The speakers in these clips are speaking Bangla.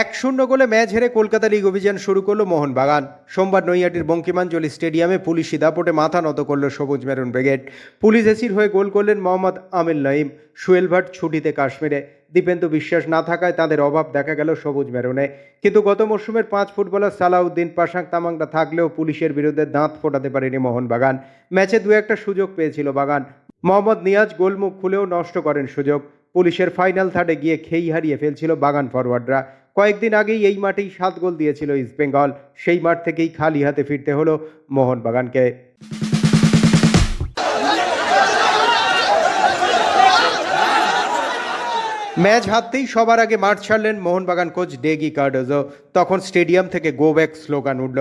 এক শূন্য গোলে ম্যাচ হেরে কলকাতা লিগ অভিযান শুরু করল মোহনবাগান। সোমবার নৈয়াটির বঙ্কিমাঞ্জলি স্টেডিয়ামে পুলিশি দাপটে মাথা নত করল সবুজ মেরুন ব্রিগেড। পুলিশ এসির হয়ে গোল করলেন মোহাম্মদ আমিল নঈম। সুয়েল ভাট ছুটিতে কাশ্মীরে। দীপেন্দু বিশ্বাস না থাকায় তাদের অভাব দেখা গেল সবুজ মেরুনে। কিন্তু গত মরশুমের পাঁচ ফুটবলার সালাউদ্দিন পাশাং তামাংটা থাকলেও পুলিশের বিরুদ্ধে দাঁত ফোটাতে পারেনি মোহনবাগান। ম্যাচে দু একটা সুযোগ পেয়েছিল বাগান। মোহাম্মদ নিয়াজ গোলমুখ খুলেও নষ্ট করেন সুযোগ। পুলিশের ফাইনাল থার্ডে গিয়ে খেই হারিয়ে ফেলছিল বাগান ফরওয়ার্ডরা কয়েকদিন আগেই এই মাঠেই সাত গোল দিয়েছিল ইস্টবেঙ্গল সেই মাঠ থেকেই খালি হাতে ফিরতে হলো মোহনবাগানকে। ম্যাচ হাততেই সবার আগে মাঠ ছাড়লেন মোহনবাগান কোচ ডেগি কার্ডোজো। তখন স্টেডিয়াম থেকে গো ব্যাক স্লোগান উঠল।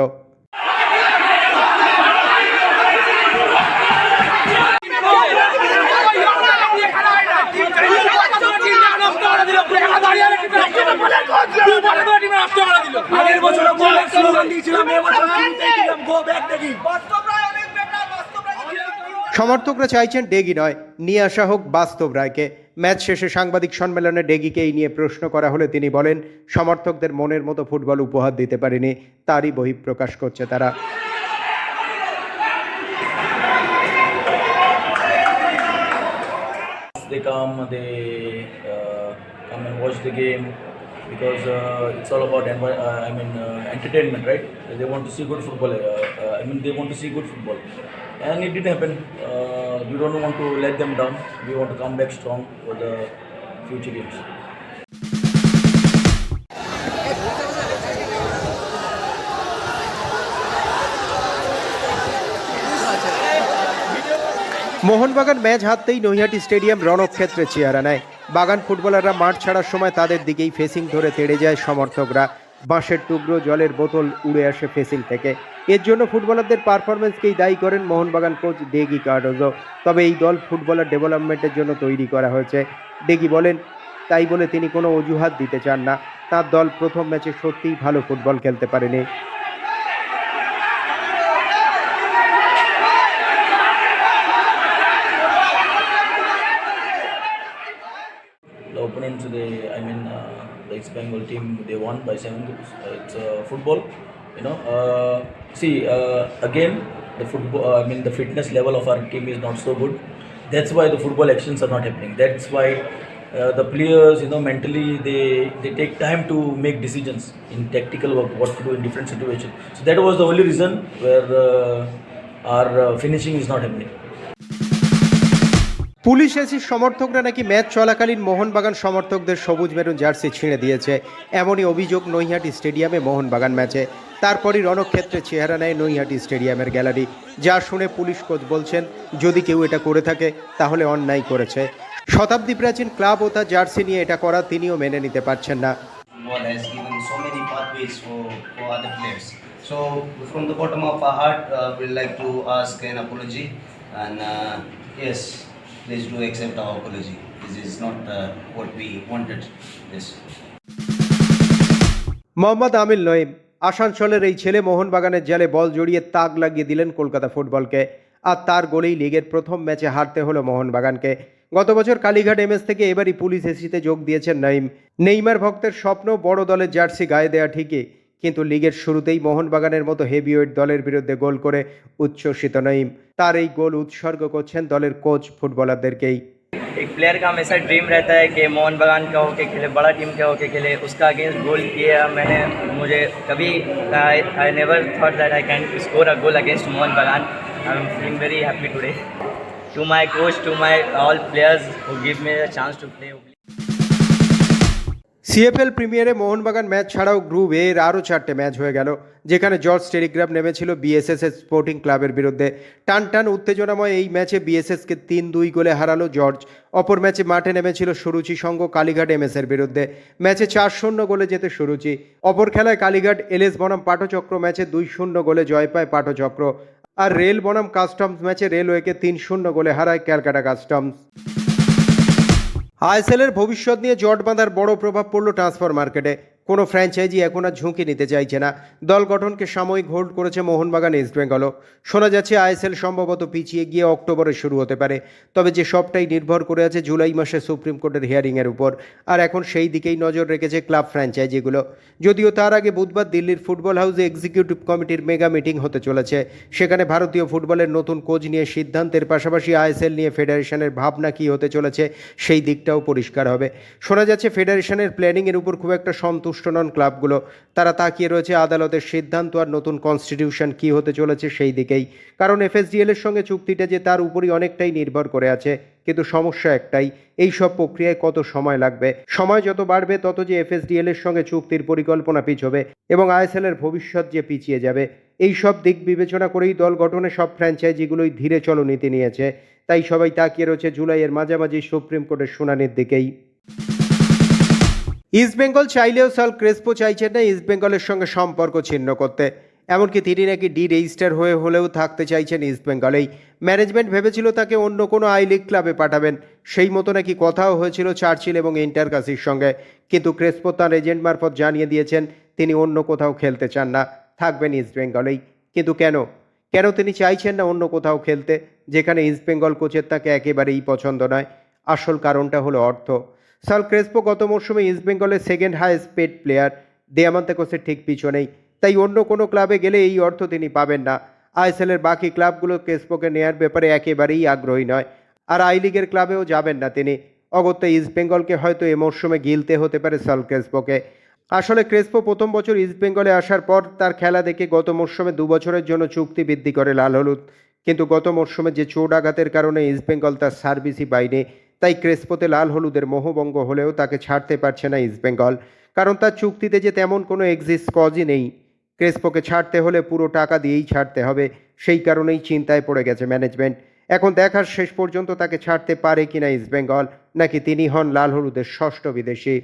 স্লোগান দিয়েছিলাম এবছর গো ব্যাক দেখি। সমর্থকরা চাইছেন ডেগি নয় নিয়ে আসা হোক বাস্তব রায়কে। ম্যাচ শেষে সাংবাদিক সম্মেলনে ডেগিকে এই নিয়ে প্রশ্ন করা হলে তিনি বলেন সমর্থকদের মনের মতো ফুটবল উপহার দিতে পারেনি তারই বহিঃপ্রকাশ করছে তারা। They come, they uh, come and watch the game. Because uh, it's all about envi- uh, I mean uh, entertainment, right? They want to see good football. Uh, uh, I mean they want to see good football, and it did happen. Uh, we don't want to let them down. We want to come back strong for the future games. Mohun Bagan match হাততেই নৈহাটি স্টেডিয়াম রণক্ষেত্রে চেহারা নেয় বাগান ফুটবলাররা মাঠ ছাড়ার সময় তাদের দিকেই ফেসিং ধরে তেড়ে যায় সমর্থকরা। বাঁশের টুকরো, জলের বোতল উড়ে আসে ফেসিং থেকে। এর জন্য ফুটবলারদের পারফরমেন্সকেই দায়ী করেন মোহনবাগান কোচ ডেগি কার্ডোজো। তবে এই দল ফুটবলার ডেভেলপমেন্টের জন্য তৈরি করা হয়েছে। ডেগি বলেন, তাই বলে তিনি কোনো অজুহাত দিতে চান না। তার দল প্রথম ম্যাচে সত্যিই ভালো ফুটবল খেলতে পারেনি। Bengal team, they won by seven goals. Uh, it's uh, football, you know. Uh, see, uh, again, the football. Uh, I mean, the fitness level of our team is not so good. That's why the football actions are not happening. That's why uh, the players, you know, mentally they they take time to make decisions in tactical work, what to do in different situations. So that was the only reason where uh, our uh, finishing is not happening. Police এসির সমর্থকরা নাকি ম্যাচ চলাকালীন মোহনবাগান সমর্থকদের সবুজ মেরুন জার্সি ছিঁড়ে দিয়েছে। এমনই অভিযোগ নৈহাটি স্টেডিয়ামে মোহনবাগান ম্যাচে। তারপরই রণক্ষেত্রে চেহারা নেয় নৈহাটি স্টেডিয়ামের গ্যালারি। যা শুনে পুলিশ কোচ বলছেন যদি কেউ এটা করে থাকে তাহলে অন্যায় করেছে। শতাব্দী প্রাচীন ক্লাব ও তার জার্সি নিয়ে এটা করা তিনিও মেনে নিতে পারছেন না। Uh. And uh, yes, please do accept our apology. This is not uh, what we wanted. Yes. Mohammad আমিল নঈম আসানসোলের এই ছেলে মোহনবাগানের জালে বল জড়িয়ে তাক লাগিয়ে দিলেন কলকাতা ফুটবলকে আর তার গোলেই লিগের প্রথম ম্যাচে হারতে হলো মোহনবাগানকে গত বছর কালীঘাট এমএস থেকে এবারই পুলিশ এসিতে যোগ দিয়েছেন নঈম নেইমার ভক্তের স্বপ্ন বড় দলের জার্সি গায়ে দেওয়া ঠিকই কিন্তু লিগের শুরুতেই মোহনবাগানের মতো হেভিওয়েট দলের বিরুদ্ধে গোল করে উচ্ছ্বসিত নঈম তার এই গোল উৎসর্গ করছেন দলের কোচ ফুটবলারদেরকেই एक प्लेयर का हमेशा ड्रीम रहता है कि मोहन बगान का होके खेले बड़ा टीम का होके खेले उसका अगेंस्ट गोल किया मैंने मुझे कभी I never thought that I can score a goal against Mohun Bagan I am feeling very happy today to my coach to my all players who give me the chance to play CFL প্রিমিয়ারে Mohun Bagan match ছাড়াও গ্রুপ এর আরও চারটে ম্যাচ হয়ে গেল, যেখানে জর্জ টেলিগ্রাফ নেমেছিল বিএসএস স্পোর্টিং ক্লাবের বিরুদ্ধে। টান টান উত্তেজনাময় এই ম্যাচে বিএসএসকে তিন দুই গোলে হারালো জর্জ। অপর ম্যাচে মাঠে নেমেছিল সুরুচি সঙ্গ কালীঘাট এমএসের বিরুদ্ধে। ম্যাচে চার শূন্য গোলে যেতে সুরুচি। অপর খেলায় কালীঘাট এলএস বনাম পাঠচক্র ম্যাচে দুই শূন্য গোলে জয় পায় পাঠচক্র আর রেল বনাম কাস্টমস ম্যাচে রেলওয়েকে তিন শূন্য গোলে হারায় ক্যালকাটা কাস্টমস। আইএসএলের ভবিষ্যৎ নিয়ে জট বাঁধার বড় প্রভাব পড়ল ট্রান্সফার মার্কেটে কোনো ফ্র্যাঞ্চাইজি এখন আর ঝুঁকি নিতে চাইছে না। দল গঠনকে সাময়িক হোল্ড করেছে মোহনবাগান ইস্ট বেঙ্গলও শোনা যাচ্ছে, আইএসএল সম্ভবত পিছিয়ে গিয়ে অক্টোবরে শুরু হতে পারে। তবে যে সবটাই নির্ভর করে আছে জুলাই মাসে সুপ্রিম কোর্টের হিয়ারিংয়ের উপর। আর এখন সেই দিকেই নজর রেখেছে ক্লাব ফ্র্যাঞ্চাইজিগুলো যদিও তার আগে বুধবার দিল্লির ফুটবল হাউসে এক্সিকিউটিভ কমিটির মেগা মিটিং হতে চলেছে। সেখানে ভারতীয় ফুটবলের নতুন কোচ নিয়ে সিদ্ধান্তের পাশাপাশি আইএসএল নিয়ে ফেডারেশনের ভাবনা কী হতে চলেছে, সেই দিকটাও পরিষ্কার হবে। শোনা যাচ্ছে ফেডারেশনের প্ল্যানিংয়ের উপর খুব একটা সন্তুষ্ট নন ক্লাবগুলো। তারা তাকিয়ে রয়েছে আদালতের সিদ্ধান্ত আর নতুন কনস্টিটিউশন কী হতে চলেছে সেই দিকেই। কারণ এফএসডিএল এর সঙ্গে চুক্তিটা যে তার উপরই অনেকটাই নির্ভর করে আছে, কিন্তু সমস্যা একটাই, এই সব প্রক্রিয়ায় কত সময় লাগবে? সময় যত বাড়বে, তত যে এফএসডিএল এর সঙ্গে চুক্তির পরিকল্পনা পিছবে এবং আইএসএল এর ভবিষ্যৎ যে পিছিয়ে যাবে, এই সব দিক বিবেচনা করেই দল গঠনে সব ফ্র্যাঞ্চাইজিগুলোই ধীরে চলনীতি নিয়েছে। তাই সবাই তাকিয়ে রয়েছে জুলাইয়ের মাঝামাঝি সুপ্রিম কোর্টের শুনানির দিকেই। ইস্টবেঙ্গল চাইলেও সাল ক্রেসপো চাইছেন না ইস্টবেঙ্গলের সঙ্গে সম্পর্ক ছিন্ন করতে। এমনকি তিনি নাকি ডি রেজিস্টার হয়ে হলেও থাকতে চাইছেন ইস্টবেঙ্গলেই ম্যানেজমেন্ট ভেবেছিল তাকে অন্য কোনো আই লিগ ক্লাবে পাঠাবেন। সেই মতো নাকি কথাও হয়েছিল চার্চিল এবং ইন্টারকাসির সঙ্গে। কিন্তু ক্রেসপো তার এজেন্ট মারফত জানিয়ে দিয়েছেন, তিনি অন্য কোথাও খেলতে চান না, থাকবেন ইস্টবেঙ্গলেই কিন্তু কেন? কেন তিনি চাইছেন না অন্য কোথাও খেলতে, যেখানে ইস্টবেঙ্গল কোচের তাকে একেবারেই পছন্দ নয়? আসল কারণটা হলো অর্থ। সাল ক্রেসপো গত মরশুমে ইস্টবেঙ্গলের সেকেন্ড হাইয়েস্ট পেড প্লেয়ার দেয়ামান্তেকোসের ঠিক পিছনেই। তাই অন্য কোনো ক্লাবে গেলে এই অর্থ তিনি পাবেন না। আইএসএলের বাকি ক্লাবগুলো ক্রেসপোকে নেয়ার ব্যাপারে একেবারেই আগ্রহী নয়। আর আই লিগের ক্লাবেও যাবেন না তিনি। অগত্যা ইস্টবেঙ্গলকে হয়তো এ মরশুমে গিলতে হতে পারে সাল ক্রেসপোকে। আসলে ক্রেসপো প্রথম বছর ইস্টবেঙ্গলে আসার পর তার খেলা দেখে গত মরশুমে দু বছরের জন্য চুক্তি বৃদ্ধি করে লাল হলুদ। কিন্তু গত মরশুমে যে চোট আঘাতের কারণে ইস্টবেঙ্গল তার সার্ভিসই পায়নি। তাই ক্রেসপোতে লাল হলুদের মোহবঙ্গ হলেও তাকে ছাড়তে পারছে না ইস্টবেঙ্গল কারণ তার চুক্তিতে যে তেমন কোনো এক্সিস কজই নেই। ক্রেসপোকে ছাড়তে হলে পুরো টাকা দিয়েই ছাড়তে হবে, সেই কারণেই চিন্তায় পড়ে গেছে ম্যানেজমেন্ট এখন দেখার শেষ পর্যন্ত তাকে ছাড়তে পারে কিনা ইস্টবেঙ্গল নাকি তিনি হন লাল হলুদের ষষ্ঠ বিদেশি?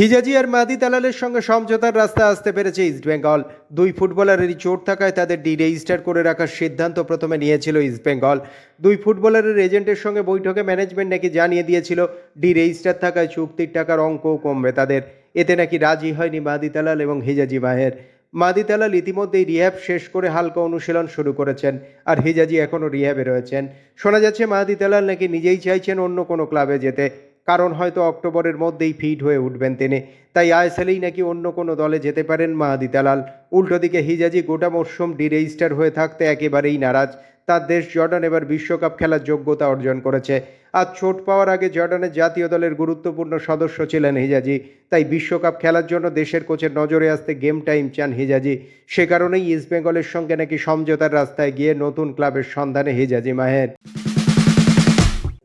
হিজাজি আর মাদি তালালের সঙ্গে সমঝোতার রাস্তা আসতে পেরেছে ইস্টবেঙ্গল দুই ফুটবলারেরই চোট থাকায় তাদের ডি রেজিস্টার করে রাখার সিদ্ধান্ত প্রথমে নিয়েছিল ইস্টবেঙ্গল দুই ফুটবলারের এজেন্টের সঙ্গে বৈঠকে ম্যানেজমেন্ট নাকি জানিয়ে দিয়েছিল, ডি রেজিস্টার থাকায় চুক্তির টাকার অঙ্কও কমবে তাদের। এতে নাকি রাজি হয়নি মাদি তালাল এবং হিজাজি মাহের। মাদি তালাল ইতিমধ্যেই রিহ্যাব শেষ করে হালকা অনুশীলন শুরু করেছেন আর হিজাজি এখনও রিহ্যাবে রয়েছেন। শোনা যাচ্ছে, মাদি তালাল নাকি নিজেই চাইছেন অন্য কোনো ক্লাবে যেতে। কারণ হয়তো অক্টোবরের মধ্যেই ফিট হয়ে উঠবেন তিনি। তাই আইএসএলেই নাকি অন্য কোনো দলে যেতে পারেন মাহাদি তালাল উল্টো দিকে হিজাজি গোটা মরশুম ডি রেজিস্টার হয়ে থাকতে একেবারেই নারাজ। তার দেশ জর্ডান এবার বিশ্বকাপ খেলার যোগ্যতা অর্জন করেছে। আর চোট পাওয়ার আগে জর্ডানের জাতীয় দলের গুরুত্বপূর্ণ সদস্য ছিলেন হিজাজি। তাই বিশ্বকাপ খেলার জন্য দেশের কোচের নজরে আসতে গেম টাইম চান হিজাজি। সে কারণেই ইস্টবেঙ্গলের সঙ্গে নাকি সমঝোতার রাস্তায় গিয়ে নতুন ক্লাবের সন্ধানে হিজাজি মাহের।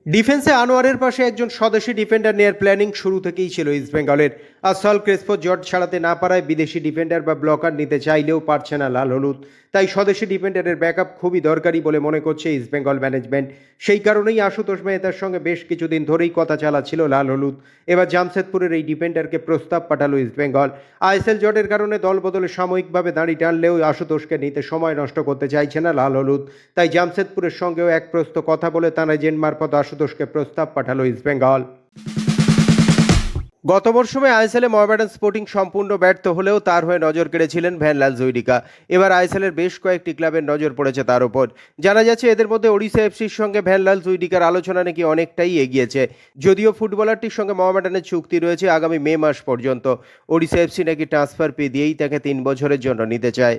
ডিফেন্সে আনোয়ারের পাশে একজন স্বদেশি ডিফেন্ডার নেয়ার প্ল্যানিং শুরু থেকেই ছিল ইস্টবেঙ্গলের আর সল ক্রেসপো জট ছাড়াতে না পারায় বিদেশি ডিফেন্ডার বা ব্লকার নিতে চাইলেও পারছে না লাল হলুদ। তাই স্বদেশি ডিফেন্ডারের ব্যাকআপ খুবই দরকারি বলে মনে করছে ইস্টবেঙ্গল ম্যানেজমেন্ট সেই কারণেই আশুতোষ মেহতার সঙ্গে বেশ কিছুদিন ধরেই কথা চালাচ্ছিল লাল হলুদ। এবার জামশেদপুরের এই ডিফেন্ডারকে প্রস্তাব পাঠালো ইস্টবেঙ্গল আইএসএল জটের কারণে দল বদলে সাময়িকভাবে দাঁড়ি টানলেও আশুতোষকে নিতে সময় নষ্ট করতে চাইছে না লাল হলুদ। তাই জামশেদপুরের সঙ্গেও এক প্রস্ত কথা বলে তার এজেন্ট মারফত আশুতোষকে প্রস্তাব পাঠালো ইস্টবেঙ্গল গত মরশুমে আইএসএলে মোহামেডান স্পোর্টিং সম্পূর্ণ ব্যর্থ হলেও তার হয়ে নজর কেড়েছিলেন ভ্যানলাল জৈরিকা এবার আইএসএলের বেশ কয়েকটি ক্লাবের নজর পড়েছে তার উপর। জানা যাচ্ছে, এদের মধ্যে ওড়িশা এফসির সঙ্গে ভ্যানলাল জৈরিকার আলোচনা নাকি অনেকটাই এগিয়েছে। যদিও ফুটবলারটির সঙ্গে মোহামেডানের চুক্তি রয়েছে আগামী মে মাস পর্যন্ত। ওড়িশা এফসি নাকি ট্রান্সফার পে দিয়েই তাকে তিন বছরের জন্য নিতে চায়।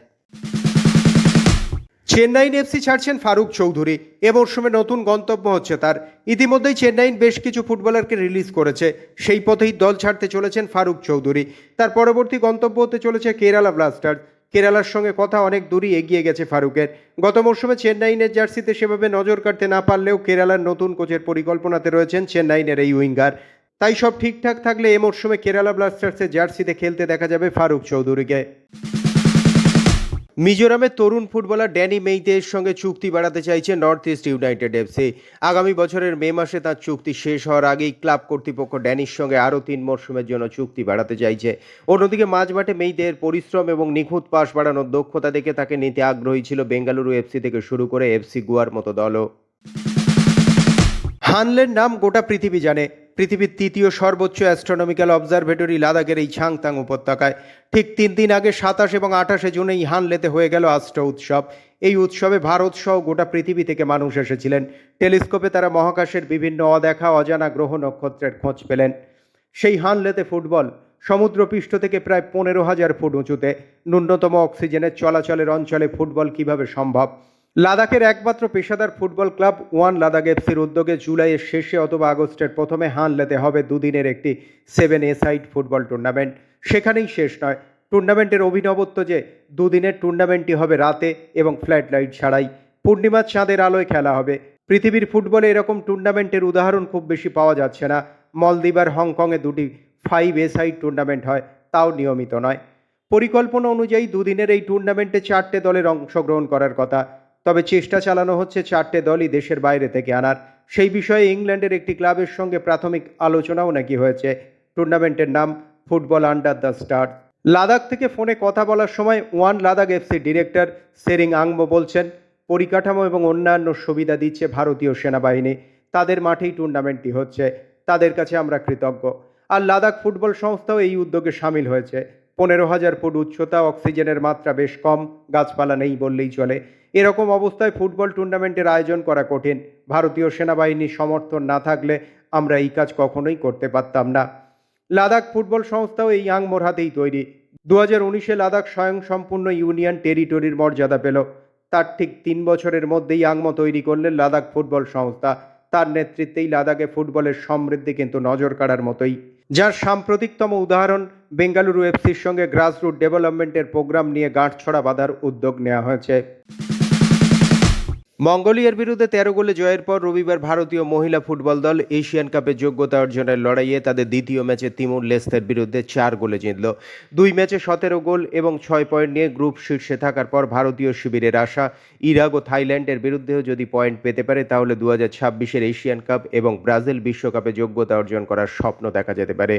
চেন্নাইন এফসি ছাড়ছেন ফারুক চৌধুরী। এ মরশুমে নতুন গন্তব্য হচ্ছে তার। ইতিমধ্যেই চেন্নাইন বেশ কিছু ফুটবলারকে রিলিজ করেছে। সেই পথেই দল ছাড়তে চলেছেন ফারুক চৌধুরী। তার পরবর্তী গন্তব্য হতে চলেছে কেরালা ব্লাস্টার্স। কেরালার সঙ্গে কথা অনেক দূরই এগিয়ে গেছে ফারুকের। গত মরশুমে চেন্নাইনের জার্সিতে সেভাবে নজর কাটতে না পারলেও কেরালার নতুন কোচের পরিকল্পনাতে রয়েছেন চেন্নাইনের এই উইঙ্গার। তাই সব ঠিকঠাক থাকলে এ মরশুমে কেরালা ব্লাস্টার্সের জার্সিতে খেলতে দেখা যাবে ফারুক চৌধুরীকে। মিজোরামের তরুণ ফুটবলার ড্যানি মেইতের সঙ্গে চুক্তি বাড়াতে চাইছে নর্থ ইস্ট ইউনাইটেড এফসি। আগামী বছরের মে মাসে তার চুক্তি শেষ হওয়ার আগেই ক্লাব কর্তৃপক্ষ ড্যানির সঙ্গে আরও তিন মরশুমের জন্য চুক্তি বাড়াতে চাইছে। অন্যদিকে মাঝমাঠে মেইদের পরিশ্রম এবং নিখুঁত পাস বাড়ানোর দক্ষতা দেখে তাকে নিতে আগ্রহী ছিল বেঙ্গালুরু এফসি থেকে শুরু করে এফসি গোয়ার মতো দলও। হানলের নাম গোটা পৃথিবী জানে। পৃথিবীর তৃতীয় সর্বোচ্চ অ্যাস্ট্রোনমিক্যাল অবজারভেটরি লাদাখের এই ছাংতাং উপত্যকায়। ঠিক তিন দিন আগে সাতাশ এবং আঠাশে জুন এই হানলেতে হয়ে গেল আষ্ট উৎসব। এই উৎসবে ভারত সহ গোটা পৃথিবী থেকে মানুষ এসেছিলেন। টেলিস্কোপে তারা মহাকাশের বিভিন্ন অদেখা, অজানা গ্রহ নক্ষত্রের খোঁজ পেলেন। সেই হানলেতে ফুটবল, সমুদ্রপৃষ্ঠ থেকে প্রায় পনেরো হাজার ফুট উঁচুতে। ন্যূনতম অক্সিজেনের চলাচলের অঞ্চলে ফুটবল কীভাবে সম্ভব? লাদাখের একমাত্র পেশাদার ফুটবল ক্লাব ওয়ান লাদাখ এফসির উদ্যোগে জুলাইয়ের শেষে অথবা আগস্টের প্রথমে হানলেতে হবে দুদিনের একটি seven a side football tournament. সেখানেই শেষ নয়। টুর্নামেন্টের অভিনবত্ব যে দুদিনের টুর্নামেন্টটি হবে রাতে এবং ফ্ল্যাট লাইট ছাড়াই। পূর্ণিমার চাঁদের আলোয় খেলা হবে। পৃথিবীর ফুটবলে এরকম টুর্নামেন্টের উদাহরণ খুব বেশি পাওয়া যাচ্ছে না। মলদ্বীপ আর হংকংয়ে দুটি ফাইভ এ সাইড টুর্নামেন্ট হয়, তাও নিয়মিত নয়। পরিকল্পনা অনুযায়ী দুদিনের এই টুর্নামেন্টে চারটে দলের অংশগ্রহণ করার কথা। তবে চেষ্টা চালানো হচ্ছে চারটে দলই দেশের বাইরে থেকে আনার। সেই বিষয়ে ইংল্যান্ডের একটি ক্লাবের সঙ্গে প্রাথমিক আলোচনাও নাকি হয়েছে। টুর্নামেন্টের নাম football under the star. Ladakh থেকে ফোনে কথা বলার সময় one Ladakh FC director Tsering আংমো বলছেন, পরিকাঠামো এবং অন্যান্য সুবিধা দিচ্ছে ভারতীয় সেনাবাহিনী। তাদের মাঠেই টুর্নামেন্টটি হচ্ছে। তাদের কাছে আমরা কৃতজ্ঞ। আর লাদাখ ফুটবল সংস্থাও এই উদ্যোগে সামিল হয়েছে। পনেরো হাজার ফুট উচ্চতা, অক্সিজেনের মাত্রা বেশ কম, গাছপালা নেই বললেই চলে। এরকম অবস্থায় ফুটবল টুর্নামেন্টের আয়োজন করা কঠিন। ভারতীয় সেনাবাহিনীর সমর্থন না থাকলে আমরা এই কাজ কখনোই করতে পারতাম না। লাদাখ ফুটবল সংস্থাও এই আংমোর হাতেই তৈরি। দু হাজার উনিশে লাদাখ স্বয়ংসম্পূর্ণ ইউনিয়ন টেরিটরির মর্যাদা পেল। তার ঠিক তিন বছরের মধ্যেই আংমো তৈরি করলেন লাদাখ ফুটবল সংস্থা। তার নেতৃত্বেই লাদাখে ফুটবলের সমৃদ্ধি কিন্তু নজর কাড়ার মতোই। যার সাম্প্রতিকতম উদাহরণ, বেঙ্গালুরু এফসির সঙ্গে গ্রাসরুট ডেভেলপমেন্টের প্রোগ্রাম নিয়ে গাঁটছড়া বাঁধার উদ্যোগ নেওয়া হয়েছে। মঙ্গোলিয়ার বিরুদ্ধে তেরো গোলে জয়ের পর রবিবার ভারতীয় মহিলা ফুটবল দল এশিয়ান কাপে যোগ্যতা অর্জনের লড়াইয়ে তাদের দ্বিতীয় ম্যাচে তিমুর লেস্তের বিরুদ্ধে চার গোলে জিতল। দুই ম্যাচে সতেরো গোল এবং ছয় পয়েন্ট নিয়ে গ্রুপ শীর্ষে থাকার পর ভারতীয় শিবিরের আশা ইরাক ও থাইল্যান্ডের বিরুদ্ধেও যদি পয়েন্ট পেতে পারে, তাহলে দু হাজার ছাব্বিশের এশিয়ান কাপ এবং ব্রাজিল বিশ্বকাপে যোগ্যতা অর্জন করার স্বপ্ন দেখা যেতে পারে।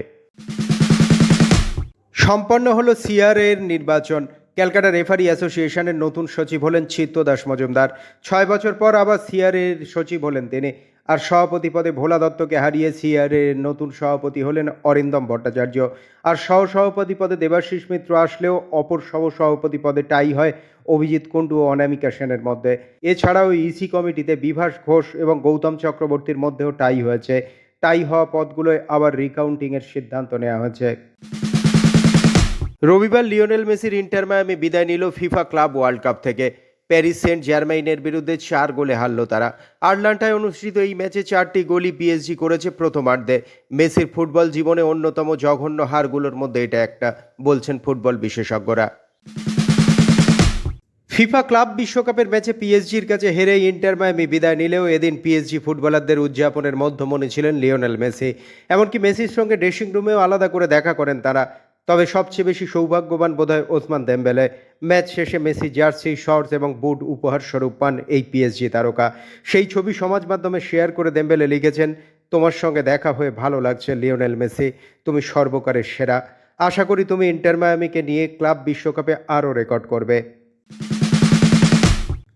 সম্পন্ন হলো সিআরএ নির্বাচন। ক্যালকাটা রেফারি অ্যাসোসিয়েশনের নতুন সচিব হলেন চিত্তদাস মজুমদার। ছয় বছর পর আবার সিআরের সচিব হলেন তিনি। আর সভাপতি পদে ভোলা দত্তকে হারিয়ে সিআরএ এর নতুন সভাপতি হলেন অরিন্দম ভট্টাচার্য। আর সহ সভাপতি পদে দেবাশিস মিত্র আসলেও অপর সহ সভাপতি পদে টাই হয় অভিজিৎ কুণ্ডু ও অনামিকা সেনের মধ্যে। এছাড়াও ইসি কমিটিতে বিভাস ঘোষ এবং গৌতম চক্রবর্তীর মধ্যেও টাই হয়েছে। টাই হওয়া পদগুলোয় আবার রিকাউন্টিংয়ের সিদ্ধান্ত নেওয়া হয়েছে। রবিবার লিওনেল মেসির ইন্টার মায়ামি বিদায় নিল ফিফা ক্লাব ওয়ার্ল্ড কাপ থেকে। প্যারিস সেন্ট জার্মাইনের বিরুদ্ধে চার গোলে হারল তারা। আটলান্টায় অনুষ্ঠিত এই ম্যাচে চারটি গোলই পিএসজি করেছে প্রথমার্ধে। মেসির ফুটবল জীবনে অন্যতম জঘন্য হারগুলোর মধ্যে এটা একটা, বলছেন ফুটবল বিশেষজ্ঞরা। ফিফা ক্লাব বিশ্বকাপের ম্যাচে পিএসজির কাছে হেরে ইন্টার মায়ামি বিদায় নিলেও এদিন পিএসজি ফুটবলারদের উদযাপনের মধ্যমণি ছিলেন লিওনেল মেসি। এমনকি মেসির সঙ্গে ড্রেসিং রুমেও আলাদা করে দেখা করেন তারা। তবে সবচেয়ে বেশি সৌভাগ্যবান বোধহয় ওসমান দেম্বেলে। ম্যাচ শেষে মেসি জার্সি, শর্টস এবং বুট উপহার স্বরূপ পান এই পিএসজি তারকা। সেই ছবি সমাজ মাধ্যমে শেয়ার করে দেম্বেলে লিখেছেন, তোমার সঙ্গে দেখা হয়ে ভালো লাগছে, লিওনেল মেসি। তুমি সর্বকারের সেরা। আশা করি তুমি ইন্টার মায়ামিকে নিয়ে ক্লাব বিশ্বকাপে আরও রেকর্ড করবে।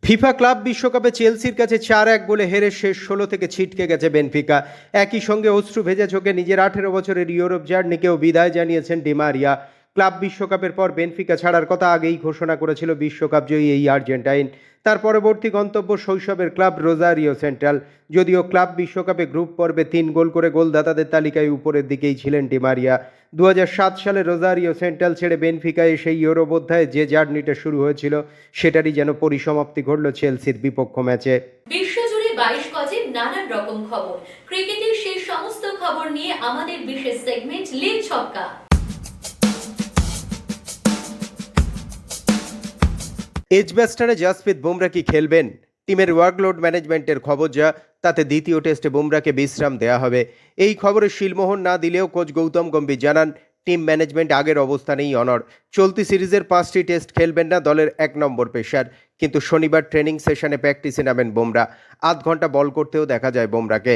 ফিফা ক্লাব বিশ্বকাপে চেলসির কাছে চার এক গোলে হেরে শেষ ষোলো থেকে ছিটকে গেছে বেনফিকা। একই সঙ্গে অশ্রু ভেজা চোখে নিজের আঠেরো বছরের ইউরোপ জার্নিকেও বিদায় জানিয়েছেন ডিমারিয়া ক্লাব বিশ্বকাপের পর বেনফিকা ছাড়ার কথা আগেই ঘোষণা করেছিল বিশ্বকাপ জয়ী এই আর্জেন্টাইন। তার পরবর্তী গন্তব্য শৈশবের ক্লাব রোজারিও সেন্ট্রাল। যদিও ক্লাব বিশ্বকাপে গ্রুপ পর্বে তিন গোল করে গোলদাতাদের তালিকায় উপরের দিকেই ছিলেন ডিমারিয়া দু হাজার সাত সালে রোজারিও সেন্ট্রাল ছেড়ে বেনফিকায় সেই অধ্যায়ে যে জার্নিটা শুরু হয়েছিল, সেটারই যেন পরিসমাপ্তি ঘটল চেলসির বিপক্ষ ম্যাচে। বিশ্বজুড়ে বাইশ গজে নানান রকম খবর। ক্রিকেটের সেই সমস্ত খবর নিয়ে আমাদের বিশেষ সেগমেন্ট লিগ ছক্কা। এজব্যাস্টারে জাসপ্রীত বুমরা কি খেলবেন? টিমের ওয়ার্কলোড ম্যানেজমেন্টের খবর যা, তাতে দ্বিতীয় টেস্টে বুমরাকে বিশ্রাম দেওয়া হবে। এই খবরে শিলমোহন না দিলেও কোচ গৌতম গম্ভীর জানান টিম ম্যানেজমেন্ট আগের অবস্থানেই অনর চলতি সিরিজের পাঁচটি টেস্ট খেলবেন না দলের এক নম্বর পেশার কিন্তু শনিবার ট্রেনিং সেশনে প্র্যাকটিসে নামেন বুমরা আধ ঘণ্টা বল করতেও দেখা যায় বুমরাকে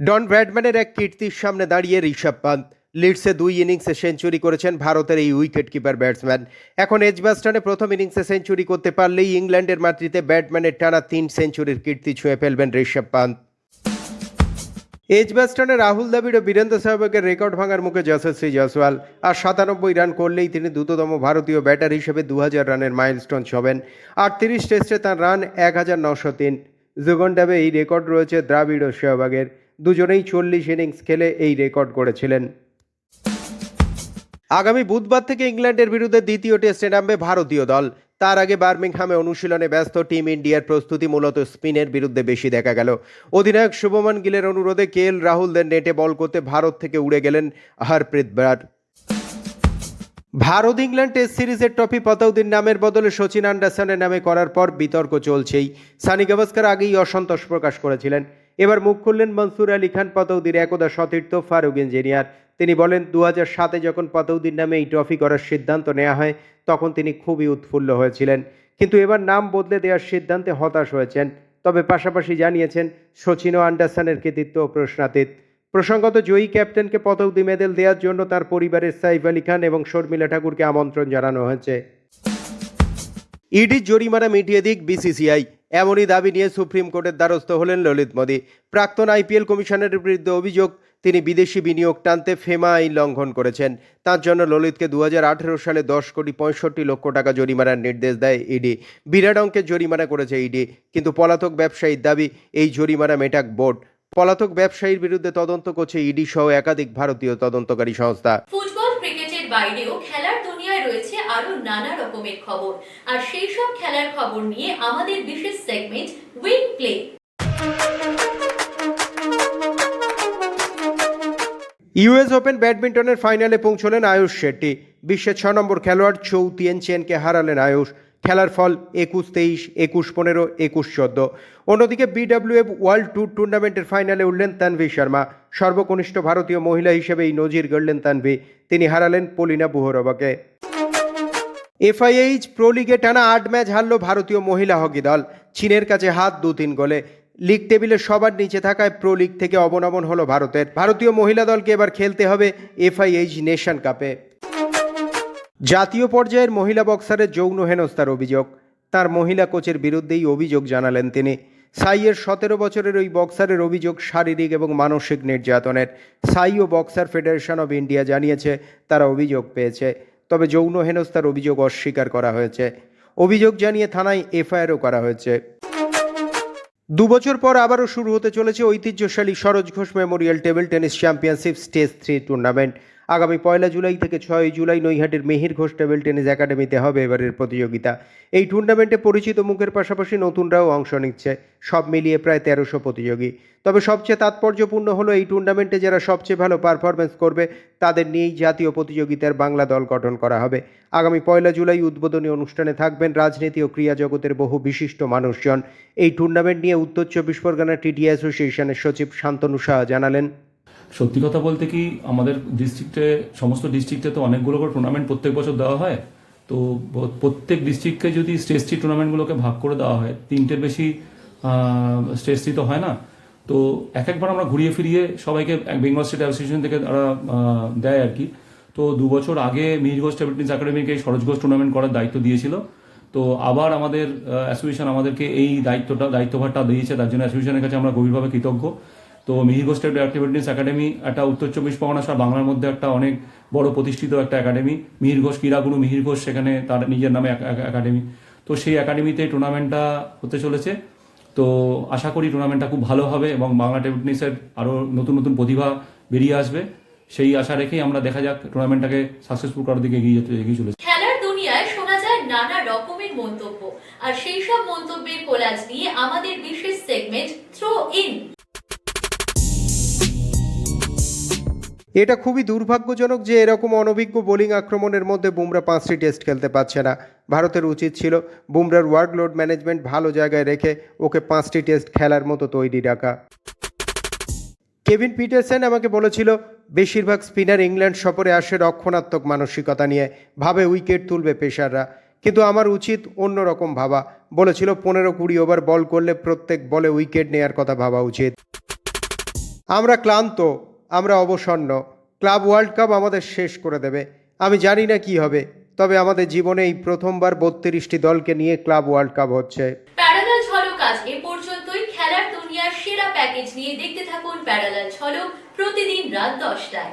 ডন ব্র্যাডম্যানের এক কীর্তির সামনে দাঁড়িয়ে ঋষভ পান্ত লিডসে দুই ইনিংসে সেঞ্চুরি করেছেন ভারতের এই উইকেট কিপার ব্যাটসম্যান। এখন এজবাস্টানে প্রথম ইনিংসে সেঞ্চুরি করতে পারলেই ইংল্যান্ডের মাতৃতে ব্যাটম্যানের টানা তিন সেঞ্চুরির কীর্তি ছুঁয়ে ফেলবেন ঋষভ পান্ত এজবাস্টনে রাহুল দ্রাবিড় ও বীরেন্দ্র সেহবাগের রেকর্ড ভাঙার মুখে যশস্বী জয়সওয়াল। আর সাতানব্বই রান করলেই তিনি দ্রুততম ভারতীয় ব্যাটার হিসেবে দু হাজার রানের মাইলস্টোন ছবেন। তিরিশ টেস্টে তার রান এক হাজার নশো তিন। জুগন্ডাবে এই রেকর্ড রয়েছে দ্রাবিড় ও সেহবাগের। দুজনেই চল্লিশ ইনিংস খেলে এই রেকর্ড করেছিলেন আগামী বুধবার থেকে ইংল্যান্ডের বিরুদ্ধে দ্বিতীয় টেস্টে নামবে ভারতীয় দল। তার আগে বার্মিংহামে অনুশীলনে ব্যস্ত টিম ইন্ডিয়ার প্রস্তুতি মূলত স্পিনের বিরুদ্ধে বেশি দেখা গেল। অধিনায়ক শুভমান গিলের অনুরোধে কে এল রাহুলদের নেটে বল করতে ভারত থেকে উড়ে গেলেন হরপ্রীত ব্রার ভারত ইংল্যান্ড টেস্ট সিরিজের ট্রফি পতাউদ্দিন নামের বদলে সচিন অ্যান্ডারসনের নামে করার পর বিতর্ক চলছেই। সানি গাভাস্কার আগেই অসন্তোষ প্রকাশ করেছিলেন। এবার মুখ খুললেন মনসুর আলী খান পতৌদির একদা সতীর্থ, ফারুক ইঞ্জিনিয়ার। তিনি বলেন দু সাতে যখন পতৌদির নামে এই ট্রফি করার সিদ্ধান্ত নেওয়া হয়, তখন তিনি খুবই উৎফুল্ল হয়েছিলেন। কিন্তু এবার নাম বদলে দেওয়ার সিদ্ধান্তে হতাশ হয়েছেন। তবে পাশাপাশি জানিয়েছেন, সচিন ও আন্ডারসনের কৃতিত্ব প্রশ্নাতীত। প্রসঙ্গত, জয়ী ক্যাপ্টেনকে পতৌদি মেডেল দেওয়ার জন্য তার পরিবারের সাইফ আলী খান এবং শর্মিলা ঠাকুরকে আমন্ত্রণ জানানো হয়েছে। ইডির জরিমানা মিটিয়ে দিক বিসিসিআই। এমনই দাবি নিয়ে সুপ্রিম কোর্টের দ্বারস্থ হলেন ললিত মোদী। প্রাক্তন আইপিএল কমিশনারের বিরুদ্ধে অভিযোগ তিনি বিদেশি বিনিয়োগ টানতে ফেমা আইন লঙ্ঘন করেছেন। তার জন্য ললিতকে দুহাজার আঠেরো সালে দশ কোটি পঁয়ষট্টি লক্ষ টাকা জরিমানার নির্দেশ দেয় ইডি। বিরাট অঙ্কের জরিমানা করেছে ইডি, কিন্তু পলাতক ব্যবসায়ীর দাবি, এই জরিমানা মেটাক বোর্ড। পলাতক ব্যবসায়ীর বিরুদ্ধে তদন্ত করছে ইডি সহ একাধিক ভারতীয় তদন্তকারী সংস্থা। ফুটবল, ক্রিকেটের বাইরেও খেলার দুনিয়ায় রয়েছে আরও নানা রকমের খবর। আর সেই সব খেলার খবর নিয়ে আমাদের বিশেষ সেগমেন্ট প্লে ইউএস ওপেন ব্যাডমিন্টনের ফাইনালে পৌঁছলেন আয়ুষ শেট্টি। বিশ্বের ছ নম্বর খেলোয়াড় চৌ চেনকে হারালেন আয়ুষ। খেলার ফল একুশ তেইশ, একুশ পনেরো, একুশ চোদ্দ। অন্যদিকে বিডব্লিউএফ ওয়ার্ল্ড ট্যুর টুর্নামেন্টের ফাইনালে উঠলেন তানভি শর্মা। সর্বকনিষ্ঠ ভারতীয় মহিলা হিসেবে এই নজির গড়লেন তানভি। তিনি হারালেন পলিনা বুহরবাকে। এফআইএইচ প্রো লিগে টানা আট ম্যাচ হারল ভারতীয় মহিলা হকি দল। চীনের কাছে হাত দু তিন গোলে। লিগ টেবিলে সবার নিচে থাকায় প্রো লিগ থেকে অবনমন হলো ভারতের। ভারতীয় মহিলা দলকে এবার খেলতে হবে এফআইএইচ নেশন কাপে জাতীয় পর্যায়ের মহিলা বক্সারের যৌন হেনস্থার অভিযোগ। তার মহিলা কোচের বিরুদ্ধেই অভিযোগ জানালেন তিনি। সাইয়ের সতেরো বছরের ওই বক্সারের অভিযোগ শারীরিক এবং মানসিক নির্যাতনের। সাই ও বক্সার ফেডারেশন অব ইন্ডিয়া জানিয়েছে, তারা অভিযোগ পেয়েছে। তবে যৌন হেনস্থার অভিযোগ অস্বীকার করা হয়েছে। অভিযোগ জানিয়ে থানায় এফআইআরও করা হয়েছে। দুবছর পর আবারও শুরু হতে চলেছে ঐতিহ্যশালী Saroj Ghosh memorial table tennis championship stage three tournament. আগামী পয়লা জুলাই থেকে ছয় জুলাই নৈহাটির মেহির ঘোষ টেবিল টেনিস একাডেমিতে হবে এবারের প্রতিযোগিতা। এই টুর্নামেন্টে পরিচিত মুখের পাশাপাশি নতুনরাও অংশ নিচ্ছে। সব মিলিয়ে প্রায় তেরোশো প্রতিযোগী। তবে সবচেয়ে তাৎপর্যপূর্ণ হলো এই টুর্নামেন্টে যারা সবচেয়ে ভালো পারফরমেন্স করবে, তাদের নিয়েই জাতীয় প্রতিযোগিতার বাংলা দল গঠন করা হবে। আগামী পয়লা জুলাই উদ্বোধনী অনুষ্ঠানে থাকবেন রাজনীতি ও ক্রীড়া জগতের বহু বিশিষ্ট মানুষজন। এই টুর্নামেন্ট নিয়ে উত্তর চব্বিশ পরগনা টিডি অ্যাসোসিয়েশনের সচিব শান্তনু শাহ জানালেন। সত্যি কথা বলতে কি আমাদের ডিস্ট্রিক্টে সমস্ত ডিস্ট্রিক্টে তো অনেকগুলো করে টুর্নামেন্ট প্রত্যেক বছর দেওয়া হয়। তো প্রত্যেক ডিস্ট্রিক্টকে যদি স্টেজ থ্রি টুর্নামেন্টগুলোকে ভাগ করে দেওয়া হয়, তিনটের বেশি স্টেজ থ্রি তো হয় না। তো এক একবার আমরা ঘুরিয়ে ফিরিয়ে সবাইকে বেঙ্গল স্টেট অ্যাসোসিয়েশন থেকে তারা দেয় আর কি। তো দু বছর আগে ঘোষ টেবিল টেনিস একাডেমিকে এই সরোজ ঘোষ টুর্নামেন্ট করার দায়িত্ব দিয়েছিল। তো আবার আমাদের অ্যাসোসিয়েশন আমাদেরকে এই দায়িত্বটা, দায়িত্বভারটা দিয়েছে। তার জন্য অ্যাসোসিয়েশনের কাছে আমরা গভীরভাবে কৃতজ্ঞ। তো Mihir Ghosh table tennis academy একটা উত্তর চব্বিশ পরগনা সহ বাংলার মধ্যে একটা অনেক বড় প্রতিষ্ঠিত একটা একাডেমি মিহির ঘোষ, ক্রীড়াগুরু মিহির ঘোষ, সেখানে তার নিজের নামে এক- এক- একাডেমি তো সেই একাডেমিতে টুর্নামেন্টটা হতে চলেছে। তো আশা করি টুর্নামেন্টটা খুব ভালো হবে এবং বাংলা টেবিল টেনিসের আরও নতুন নতুন প্রতিভা বেরিয়ে আসবে। সেই আশা রেখেই আমরা দেখা যাক টুর্নামেন্টটাকে সাকসেসফুল করার দিকে এগিয়ে যেতে, এগিয়ে চলেছে। খেলার দুনিয়ায় শোনা যায় নানা রকমের মন্তব্য। আর সেই সব মন্তব্যের কোলাজ নিয়ে আমাদের বিশেষ সেগমেন্ট থ্রো ইন এটা খুবই দুর্ভাগ্যজনক যে এরকম অনভিজ্ঞ বোলিং আক্রমণের মধ্যে বুমরা পাঁচটি টেস্ট খেলতে পারছে না। ভারতের উচিত ছিল বুমরার ওয়ার্কলোড ম্যানেজমেন্ট ভালো জায়গায় রেখে ওকে পাঁচটি টেস্ট খেলার মতো তৈরি রাখা। কেভিন পিটারসেন আমাকে বলেছিল, বেশিরভাগ স্পিনার ইংল্যান্ড সফরে আসে রক্ষণাত্মক মানসিকতা নিয়ে, ভাবে উইকেট তুলবে পেশাররা কিন্তু আমার উচিত অন্যরকম ভাবা। বলেছিল, পনেরো কুড়ি ওভার বল করলে প্রত্যেক বলে উইকেট নেয়ার কথা ভাবা উচিত। আমরা ক্লান্ত আমরা অবসন্ন। ক্লাব ওয়ার্ল্ড কাপ আমাদের শেষ করে দেবে। আমি জানি না কি হবে, তবে আমাদের জীবনে এই প্রথমবার বত্রিশটি দলকে নিয়ে ক্লাব ওয়ার্ল্ড কাপ হচ্ছে। সেরা প্যাকেজ নিয়ে দেখতে থাকুন প্যারালাল ঝলক প্রতিদিন রাত দশটায়।